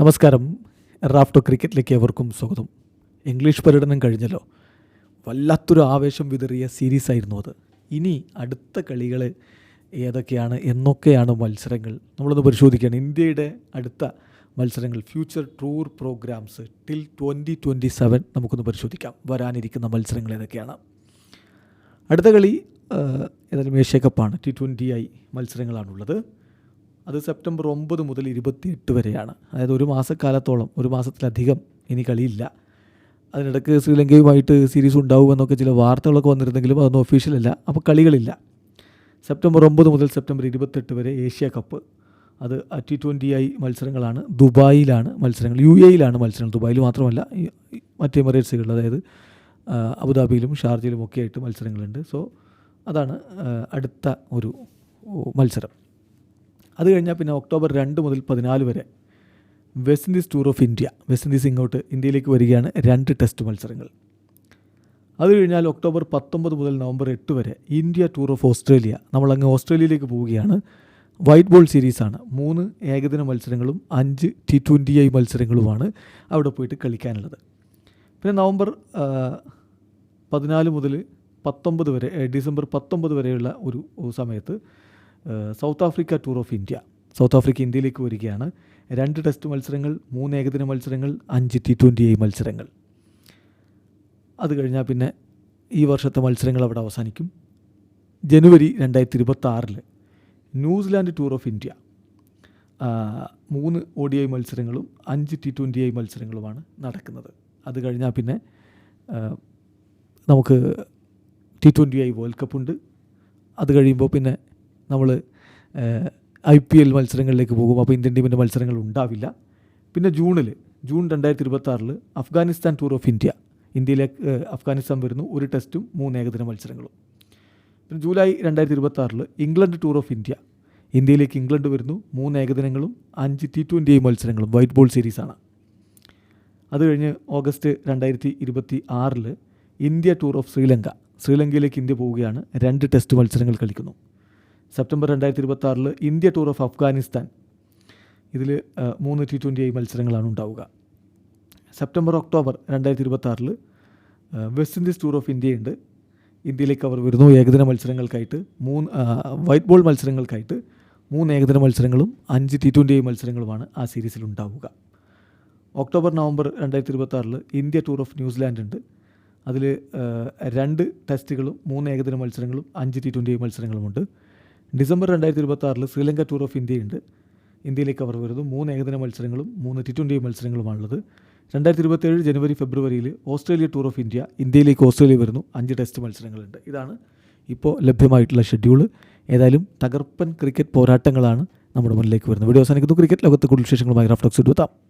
നമസ്കാരം. റാഫ്റ്റോ ക്രിക്കറ്റിലേക്ക് എവർക്കും സ്വാഗതം. ഇംഗ്ലീഷ് പര്യടനം കഴിഞ്ഞല്ലോ. വല്ലാത്തൊരു ആവേശം വിതറിയ സീരീസ് ആയിരുന്നു അത്. ഇനി അടുത്ത കളികൾ ഏതൊക്കെയാണ് എന്നൊക്കെയാണ് മത്സരങ്ങൾ നമ്മളൊന്ന് പരിശോധിക്കുകയാണ്. ഇന്ത്യയുടെ അടുത്ത മത്സരങ്ങൾ future tour programs till twenty twenty seven നമുക്കൊന്ന് പരിശോധിക്കാം. വരാനിരിക്കുന്ന മത്സരങ്ങൾ ഏതൊക്കെയാണ്? അടുത്ത കളി ഏതായാലും ഏഷ്യ കപ്പാണ് ടി ട്വന്റി ഐ മത്സരങ്ങളാണുള്ളത്. അത് സെപ്റ്റംബർ ഒമ്പത് മുതൽ ഇരുപത്തിയെട്ട് വരെയാണ്. അതായത് ഒരു മാസക്കാലത്തോളം ഒരു മാസത്തിലധികം ഇനി കളിയില്ല. അതിനിടയ്ക്ക് ശ്രീലങ്കയുമായിട്ട് സീരീസ് ഉണ്ടാവുമെന്നൊക്കെ ചില വാർത്തകളൊക്കെ വന്നിരുന്നെങ്കിലും അതൊന്നും ഒഫീഷ്യലല്ല അപ്പോൾ കളികളില്ല. സെപ്റ്റംബർ ഒമ്പത് മുതൽ സെപ്റ്റംബർ ഇരുപത്തെട്ട് വരെ ഏഷ്യ കപ്പ്. അത് ടി ട്വന്റി ഐ മത്സരങ്ങളാണ്. ദുബായിലാണ് മത്സരങ്ങൾ യു എയിലാണ് മത്സരങ്ങൾ. ദുബായിൽ മാത്രമല്ല മറ്റ് എമിറേറ്റ്സുകളിൽ അതായത് അബുദാബിയിലും ഷാർജയിലും ഒക്കെ ആയിട്ട് മത്സരങ്ങളുണ്ട്. സോ അതാണ് അടുത്ത ഒരു മത്സരം. അത് കഴിഞ്ഞാൽ പിന്നെ ഒക്ടോബർ രണ്ട് മുതൽ പതിനാല് വരെ West Indies tour of India West Indies ഇങ്ങോട്ട് ഇന്ത്യയിലേക്ക് വരികയാണ് രണ്ട് ടെസ്റ്റ് മത്സരങ്ങൾ. അത് കഴിഞ്ഞാൽ ഒക്ടോബർ പത്തൊമ്പത് മുതൽ നവംബർ എട്ട് വരെ ഇന്ത്യ ടൂർ ഓഫ് ഓസ്ട്രേലിയ നമ്മളങ്ങ് ഓസ്ട്രേലിയയിലേക്ക് പോവുകയാണ്. വൈറ്റ് ബോൾ സീരീസാണ് മൂന്ന് ഏകദിന മത്സരങ്ങളും അഞ്ച് ടി ട്വന്റി ഐ മത്സരങ്ങളുമാണ് അവിടെ പോയിട്ട് കളിക്കാനുള്ളത്. പിന്നെ നവംബർ പതിനാല് മുതൽ പത്തൊമ്പത് വരെ ഡിസംബർ പത്തൊമ്പത് വരെയുള്ള ഒരു സമയത്ത് South Africa tour of India. South Africa ഇന്ത്യയിലേക്ക് വരികയാണ്. രണ്ട് ടെസ്റ്റ് മത്സരങ്ങൾ മൂന്ന് ഏകദിന മത്സരങ്ങൾ അഞ്ച് ടി ട്വന്റി ഐ മത്സരങ്ങൾ. അത് കഴിഞ്ഞാൽ പിന്നെ ഈ വർഷത്തെ മത്സരങ്ങൾ അവിടെ അവസാനിക്കും. ജനുവരി രണ്ടായിരത്തി ഇരുപത്താറിൽ New Zealand tour of India. മൂന്ന് ഒ ഡി ഐ മത്സരങ്ങളും അഞ്ച് ടി ട്വന്റി ഐ മത്സരങ്ങളുമാണ് നടക്കുന്നത്. അത് കഴിഞ്ഞാൽ പിന്നെ നമുക്ക് T twenty I world cup ഉണ്ട്. അത് കഴിയുമ്പോൾ പിന്നെ നമ്മൾ ഐ പി എൽ മത്സരങ്ങളിലേക്ക് പോകും. അപ്പോൾ ഇന്ത്യൻ ടീമിന്റെ മത്സരങ്ങൾ ഉണ്ടാവില്ല. പിന്നെ ജൂണിൽ ജൂൺ രണ്ടായിരത്തി ഇരുപത്തി അഫ്ഗാനിസ്ഥാൻ ടൂർ ഓഫ് ഇന്ത്യ. ഇന്ത്യയിലേക്ക് അഫ്ഗാനിസ്ഥാൻ വരുന്നു. ഒരു ടെസ്റ്റും മൂന്ന് ഏകദിന മത്സരങ്ങളും. പിന്നെ ജൂലൈ രണ്ടായിരത്തി ഇരുപത്തി ആറിൽ ഇംഗ്ലണ്ട് ടൂർ ഓഫ് ഇന്ത്യ. ഇന്ത്യയിലേക്ക് ഇംഗ്ലണ്ട് വരുന്നു. മൂന്ന് ഏകദിനങ്ങളും അഞ്ച് ടി ട്വന്റി മത്സരങ്ങളും. വൈറ്റ് ബോൾ സീരീസാണ്. അത് കഴിഞ്ഞ് ഓഗസ്റ്റ് രണ്ടായിരത്തി ഇരുപത്തി ആറിൽ ഇന്ത്യ ടൂർ ഓഫ് ശ്രീലങ്ക. ശ്രീലങ്കയിലേക്ക് ഇന്ത്യ പോവുകയാണ്. രണ്ട് ടെസ്റ്റ് മത്സരങ്ങൾ കളിക്കുന്നു. സെപ്റ്റംബർ രണ്ടായിരത്തി ഇരുപത്തി ആറിൽ ഇന്ത്യ ടൂർ ഓഫ് അഫ്ഗാനിസ്ഥാൻ. ഇതിൽ മൂന്ന് ടി ട്വന്റി ഐ മത്സരങ്ങളാണ് ഉണ്ടാവുക. സെപ്റ്റംബർ ഒക്ടോബർ രണ്ടായിരത്തി ഇരുപത്തി ആറിൽ വെസ്റ്റ് ഇൻഡീസ് ടൂർ ഓഫ് ഇന്ത്യയുണ്ട്. ഇന്ത്യയിലേക്ക് അവർ വരുന്നു. ഏകദിന മത്സരങ്ങൾക്കായിട്ട് മൂന്ന് വൈറ്റ് ബോൾ മത്സരങ്ങൾക്കായിട്ട് മൂന്ന് ഏകദിന മത്സരങ്ങളും അഞ്ച് ടി ട്വന്റി മത്സരങ്ങളുമാണ് ആ സീരീസിൽ ഉണ്ടാവുക. ഒക്ടോബർ നവംബർ രണ്ടായിരത്തി ഇരുപത്തി ഇന്ത്യ ടൂർ ഓഫ് ന്യൂസിലാൻഡ് ഉണ്ട് അതിൽ രണ്ട് ടെസ്റ്റുകളും മൂന്ന് ഏകദിന മത്സരങ്ങളും അഞ്ച് ടി ട്വന്റി മത്സരങ്ങളുമുണ്ട്. ഡിസംബർ രണ്ടായിരത്തി ഇരുപത്തി ആറിൽ ശ്രീലങ്ക ടൂർ ഓഫ് ഇന്ത്യയുണ്ട്. ഇന്ത്യയിലേക്ക് അവർ വരുന്നു. മൂന്ന് ഏകദിന മത്സരങ്ങളും മൂന്ന് ടി ട്വന്റി മത്സരങ്ങളുമാണുള്ളത്. രണ്ടായിരത്തി ഇരുപത്തേഴ് ജനുവരി ഫെബ്രുവരിയിൽ ഓസ്ട്രേലിയ ടൂർ ഓഫ് ഇന്ത്യ ഇന്ത്യയിലേക്ക് ഓസ്ട്രേലിയ വരുന്നു. അഞ്ച് ടെസ്റ്റ് മത്സരങ്ങളുണ്ട്. ഇതാണ് ഇപ്പോൾ ലഭ്യമായിട്ടുള്ള ഷെഡ്യൂൾ ഏതായാലും തകർപ്പൻ ക്രിക്കറ്റ് പോരാട്ടങ്ങളാണ് നമ്മുടെ മുന്നിലേക്ക് വരുന്നത്. വീഡിയോ അവസാനിക്കുന്നു. ക്രിക്കറ്റ് ലോകത്ത് കൂടുതൽ വിശേഷങ്ങളുമായി റഫ്ലക്സ് എടുത്താം.